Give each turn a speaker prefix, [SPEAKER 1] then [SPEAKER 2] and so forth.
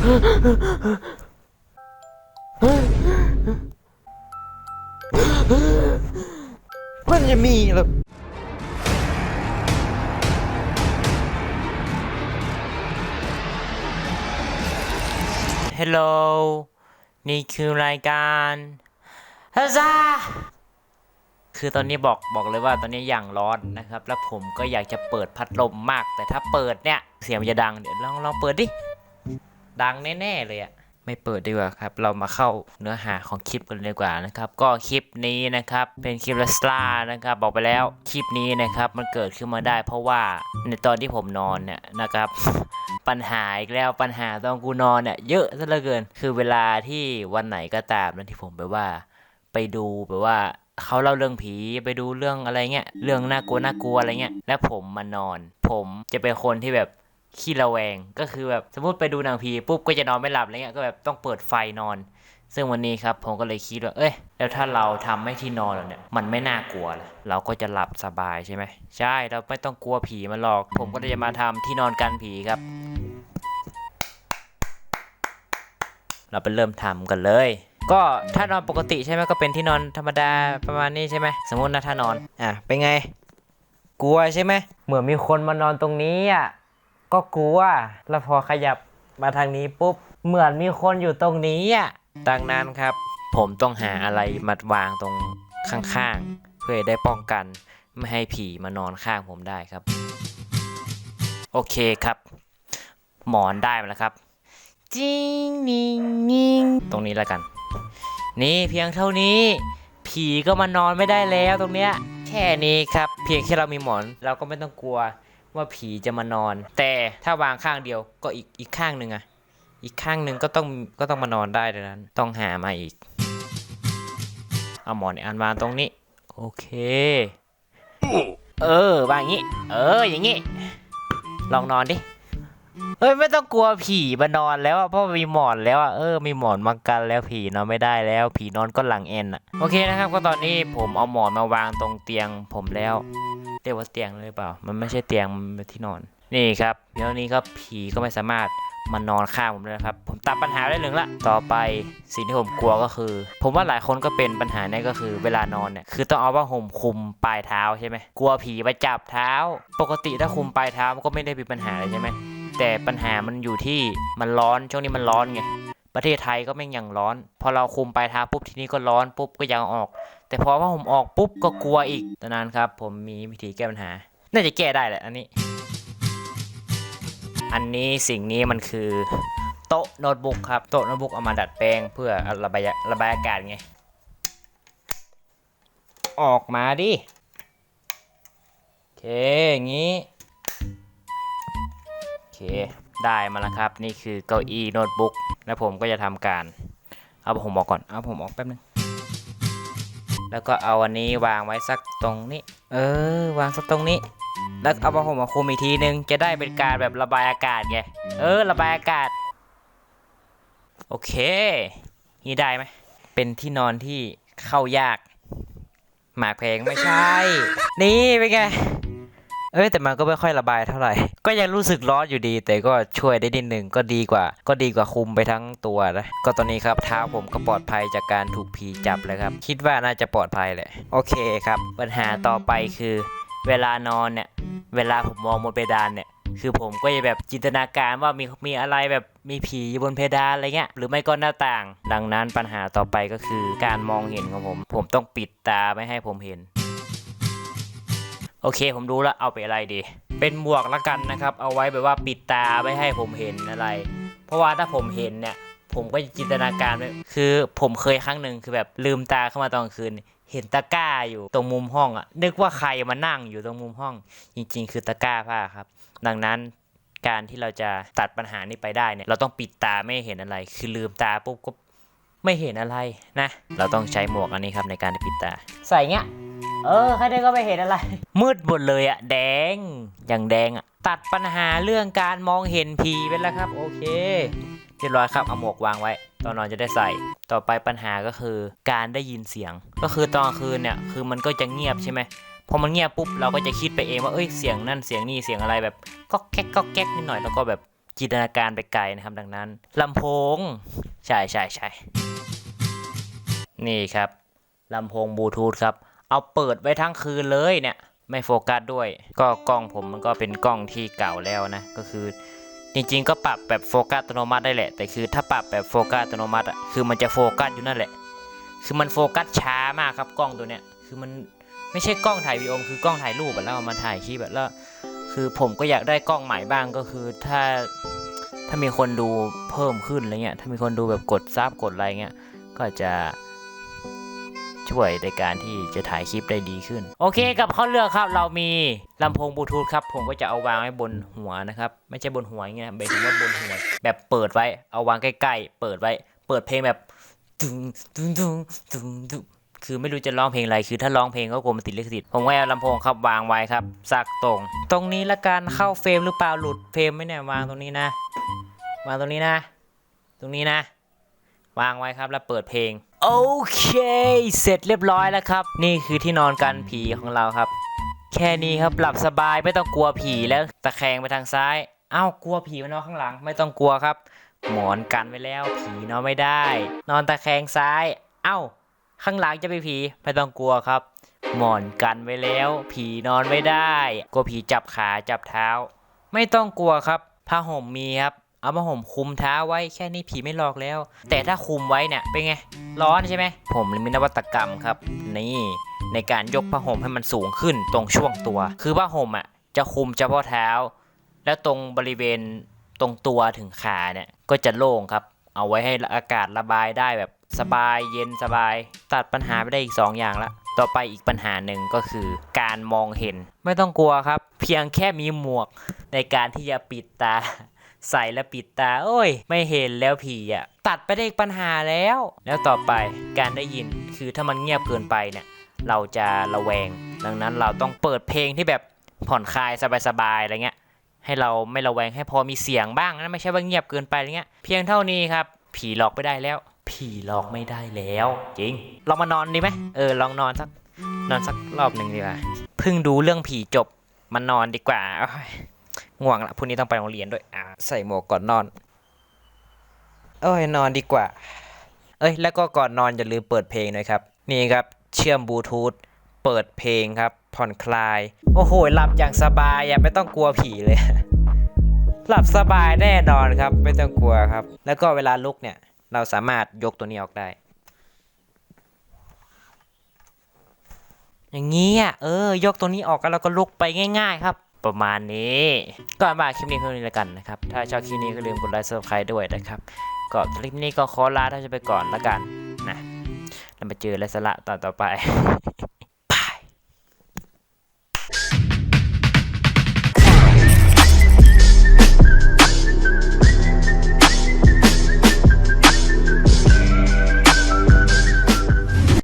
[SPEAKER 1] มันจะมีหรอฮัลโหล นี่คือรายการฮัซาคือตอนนี้บอกบอกเลยว่าตอนนี้อย่างร้อนนะครับ แล้วผมก็อยากจะเปิดพัดลมมาก แต่ถ้าเปิดเนี่ย เสียงมันจะดัง เดี๋ยวลองลองเปิดดิ ดังแน่ๆเลยอะไม่เปิดดีกว่าครับ เรามาเข้าเนื้อหาของคลิปกันเลยดีกว่านะครับ ก็คลิปนี้นะครับ เป็นคลิปลัสลานะครับ บอกไปแล้วคลิปนี้นะครับ มันเกิดขึ้นมาได้ เพราะว่าในตอนที่ผมนอนเนี่ยนะครับ ปัญหาอีกแล้วปัญหาตอนกูนอนเนี่ยเยอะซะเหลือเกิน คือเวลาที่วันไหนก็ตามนะที่ผมไปว่า ไปดูแบบว่าเขาเล่าเรื่องผีไปดูเรื่องอะไรเงี้ยเรื่องน่ากลัวน่ากลัวอะไรเงี้ยแล้วผมมานอน ผมจะเป็นคนที่แบบ ขี้ระแวง ก็คือแบบสมมติไปดูหนังผีปุ๊บก็จะนอนไม่หลับอะไรเงี้ยก็แบบต้องเปิดไฟนอน ซึ่งวันนี้ครับผมก็เลยคิดว่า เอ้ย แล้วถ้าเราทำให้ที่นอนเราเนี่ย มันไม่น่ากลัวละเราก็จะหลับสบายใช่ไหม ใช่ เราไม่ต้องกลัวผีมันหรอก ผมก็เลยจะมาทำที่นอนกันผีครับ เราไปเริ่มทำกันเลยก็ถ้านอนปกติใช่ไหมก็เป็นที่นอนธรรมดาประมาณนี้ใช่ไหมสมมตินะถ้านอนอะเป็นไง กลัวใช่ไหมเหมือนมีคนมานอนตรงนี้อะ ก็กลัว แล้วพอขยับมาทางนี้ปุ๊บ เหมือนมีคนอยู่ตรงนี้อะดังนั้นครับ ผมต้องหาอะไรมาวางตรงข้างๆ เพื่อได้ป้องกัน ไม่ให้ผีมานอนข้างผมได้ครับ โอเคครับ หมอนได้มาแล้วครับจิงนิงนิงตรงนี้แล้วกัน นี่เพียงเท่านี้ ผีก็มานอนไม่ได้แล้วตรงเนี้ยแค่นี้ครับ เพียงแค่เรามีหมอนเราก็ไม่ต้องกลัว ว่าผีจะมานอน แต่ถ้าวางข้างเดียวก็อีกอีกข้างหนึ่งอะอีกข้างหนึ่งก็ต้องก็ต้องมานอนได้ดังนั้น ต้องหามาอีก เอาหมอนอันวางตรงนี้ โอเค เออวางอย่างนี้ เอออย่างนี้ ลองนอนดิเฮ้ยไม่ต้องกลัวผีมานอนแล้วอะเพราะมีหมอนแล้วอะเออมีหมอนมากันแล้วผีนอนไม่ได้แล้ว ผีนอนก็หลังเอ็นอะโอเคนะครับ ก็ตอนนี้ผมเอาหมอนมาวางตรงเตียงผมแล้ว เรียกว่าเตียงเลยหรือเปล่า มันไม่ใช่เตียงมันเป็นที่นอน นี่ครับเดี๋ยวนี้ครับผีก็ไม่สามารถมานอนข้างผมเลยนะครับ ผมตัดปัญหาได้หนึ่งละ ต่อไปสิ่งที่ผมกลัวก็คือ ผมว่าหลายคนก็เป็นปัญหาเนี่ยก็คือ เวลานอนเนี่ยคือต้องเอาผ้าห่มคุมปลายเท้าใช่ไหมกลัวผีมาจับเท้า ปกติถ้าคุมปลายเท้ามันก็ไม่ได้มีปัญหาเลยใช่ไหมแต่ปัญหามันอยู่ที่มันร้อนช่วงนี้มันร้อนไง ประเทศไทยก็แม่งยังร้อน พอเราคุมปลายเท้าปุ๊บทีนี้ก็ร้อนปุ๊บก็ยังออก แต่พอว่าผมออกปุ๊บก็กลัวอีกดังนั้นครับ ผมมีวิธีแก้ปัญหา น่าจะแก้ได้แหละอันนี้ อันนี้สิ่งนี้มันคือ โต๊ะโน้ตบุ๊กครับโต๊ะโน้ตบุ๊กเอามาดัดแปลงเพื่อระบายระบายอากาศไง ออกมาดิโอเคอย่างนี้โอเค ได้มาแล้วครับ นี่คือเก้าอี้โน้ตบุ๊กแล้วผมก็จะทำการ เอาผมออกก่อนเอาผมออกแป๊บนึงแล้วก็เอาอันนี้วางไว้สักตรงนี้ เออ วางสักตรงนี้ แล้วเอาผ้าห่มมาคลุมอีกทีนึง จะได้เป็นการแบบระบายอากาศไง เออ ระบายอากาศ โอเค นี่ได้ไหม เป็นที่นอนที่เข้ายาก หมากเพลงไม่ใช่ นี่เป็นไง เอ้ยแต่มันก็ไม่ค่อยระบายเท่าไหร่ ก็ยังรู้สึกร้อนอยู่ดี แต่ก็ช่วยได้นิดหนึ่งก็ดีกว่า ก็ดีกว่าคุมไปทั้งตัวนะก็ตอนนี้ครับเท้าผมก็ปลอดภัยจากการถูกผีจับเลยครับ คิดว่าน่าจะปลอดภัยแหละโอเคครับ ปัญหาต่อไปคือ เวลานอนเนี่ย เวลาผมมองบนเพดานเนี่ยคือผมก็จะแบบจินตนาการว่ามีมีอะไรแบบมีผีอยู่บนเพดานอะไรเงี้ยหรือไม่ก็หน้าต่าง ดังนั้นปัญหาต่อไปก็คือการมองเห็นของผม ผมต้องปิดตาไม่ให้ผมเห็น โอเค ผมรู้แล้วเอาไปอะไรดี เป็นหมวกละกันนะครับ เอาไว้แบบว่าปิดตาไม่ให้ผมเห็นอะไร เพราะว่าถ้าผมเห็นเนี่ย ผมก็จะจินตนาการไว้คือผมเคยครั้งหนึ่งคือแบบลืมตาเข้ามาตอนคืน เห็นตะกร้าอยู่ตรงมุมห้องอะนึกว่าใครมานั่งอยู่ตรงมุมห้อง จริง ๆ คือตะกร้าผ้าครับ ดังนั้นการที่เราจะตัดปัญหานี้ไปได้เนี่ย เราต้องปิดตาไม่เห็นอะไร คือลืมตาปุ๊บก็ไม่เห็นอะไรนะ เราต้องใช้หมวกอันนี้ครับในการปิดตา ใส่เงี้ย เออใครได้ก็ไม่เห็นอะไร มืดหมดเลยอะแดง อย่างแดงอะตัดปัญหาเรื่องการมองเห็นผีไปแล้วครับ โอเคเรียบร้อยครับเอาหมวกวางไว้ตอนนอนจะได้ใส่ ต่อไปปัญหาก็คือการได้ยินเสียง ก็คือตอนคืนเนี่ยคือมันก็จะเงียบใช่ไหมพอมันเงียบปุ๊บเราก็จะคิดไปเองว่าเอ้ยเสียงนั่นเสียงนี่เสียงอะไรแบบก็แก๊กก็แก๊กนิดหน่อยแล้วก็แบบจินตนาการไปไกลนะครับดังนั้นลำโพงใช่ใช่ใช่นี่ครับลำโพงบลูทูธครับ เอาเปิดไว้ทั้งคืนเลยเนี่ย ไม่โฟกัสด้วย ก็กล้องผมมันก็เป็นกล้องที่เก่าแล้วนะ ก็คือ จริงๆ ก็ปรับแบบโฟกัสอัตโนมัติได้แหละ แต่คือถ้าปรับแบบโฟกัสอัตโนมัติอะ คือมันจะโฟกัสอยู่นั่นแหละ คือมันโฟกัสช้ามากครับกล้องตัวเนี้ย คือมันไม่ใช่กล้องถ่ายวีดีโอคือกล้องถ่ายรูปแล้วเอามาถ่ายคลิปแบบแล้ว คือผมก็อยากได้กล้องใหม่บ้างก็คือถ้าถ้ามีคนดูเพิ่มขึ้นอะไรเงี้ย ถ้ามีคนดูแบบกดซับกดอะไรเงี้ย ก็จะ ช่วยในการที่จะถ่ายคลิปได้ดีขึ้น โอเคกับข้อเลือกครับเรามีลำโพงบลูทูธครับผมก็จะเอาวางไว้บนหัวนะครับไม่ใช่บนหัวอย่างเงี้ยหมายถึงว่าบนหัวแบบเปิดไว้เอาวางใกล้ๆ เปิดไว้ เปิดเพลงแบบตึงตึงตึงตึงตึงคือไม่รู้จะร้องเพลงอะไร คือถ้าร้องเพลงก็กลัวมันติดลิขสิทธิ์ ผมก็เอาลำโพงครับวางไว้ครับสักตรง ตรงนี้ละกันเข้าเฟรมหรือเปล่าหลุดเฟรมไหมเนี่ยวางตรงนี้นะ วางตรงนี้นะ ตรงนี้นะ วางไว้ครับแล้วเปิดเพลง โอเค เสร็จเรียบร้อยแล้วครับ นี่คือที่นอนกันผีของเราครับ แค่นี้ครับหลับสบายไม่ต้องกลัวผีแล้วตะแคงไปทางซ้ายเอ้ากลัวผีมานอนข้างหลัง ไม่ต้องกลัวครับ หมอนกันไว้แล้วผีนอนไม่ได้ นอนตะแคงซ้ายเอ้าข้างหลังจะไปผีไม่ต้องกลัวครับ หมอนกันไว้แล้ว ผีนอนไม่ได้ กลัวผีจับขาจับเท้า ไม่ต้องกลัวครับผ้าห่มมีครับ เอาผ้าห่มคุมเท้าไว้แค่นี้ผีไม่หลอกแล้ว แต่ถ้าคุมไว้เนี่ยเป็นไง ร้อนใช่ไหม ผมเลยมีนวัตกรรมครับ นี่ในการยกผ้าห่มให้มันสูงขึ้นตรงช่วงตัว คือผ้าห่มอะจะคุมเฉพาะเท้า แล้วตรงบริเวณตรงตัวถึงขาเนี่ยก็จะโล่งครับ เอาไว้ให้อากาศระบายได้แบบสบายเย็นสบาย ตัดปัญหาไปได้อีก 2 อย่างละต่อไปอีกปัญหาหนึ่งก็คือการมองเห็น ไม่ต้องกลัวครับ เพียงแค่มีหมวกในการที่จะปิดตา ใส่แล้วปิดตา โอ้ย ไม่เห็นแล้วผีอะ ตัดไปได้อีกปัญหาแล้ว แล้วต่อไปการได้ยินคือถ้ามันเงียบเกินไปเนี่ย เราจะระแวง ดังนั้นเราต้องเปิดเพลงที่แบบผ่อนคลายสบายๆอะไรเงี้ย ให้เราไม่ระแวงให้พอมีเสียงบ้างนะไม่ใช่ว่าเงียบเกินไปอะไรเงี้ย เพียงเท่านี้ครับ ผีหลอกไม่ได้แล้ว ผีหลอกไม่ได้แล้ว จริง ลองมานอนดีไหมเออลองนอนสักนอนสักรอบหนึ่งดีกว่าเพิ่งดูเรื่องผีจบมานอนดีกว่า ง่วงละพรุ่งนี้ต้องไปโรงเรียนด้วยอ่าใส่หมวกก่อนนอน เอ้ยนอนดีกว่า เอ้ยแล้วก็ก่อนนอนอย่าลืมเปิดเพลงหน่อยครับ นี่ครับเชื่อมบลูทูธเปิดเพลงครับผ่อนคลาย โอ้โหหลับอย่างสบายอย่าไม่ต้องกลัวผีเลย หลับสบายแน่นอนครับ ไม่ต้องกลัวครับ แล้วก็เวลาลุกเนี่ย เราสามารถยกตัวนี้ออกได้ อย่างนี้อะเออ ยกตัวนี้ออกแล้วก็ลุกไปง่าย ๆ ครับ ประมาณนี้ ก็มาคลิปนี้เท่านี้แล้วกันนะครับ ถ้าชอบคลิปนี้ก็ลืมกดไลค์ซับสไครต์ด้วยนะครับ ก็คลิปนี้ก็ขอลาท่านไปก่อนแล้วกันนะแล้วมาเจอและสาระตอนต่อไป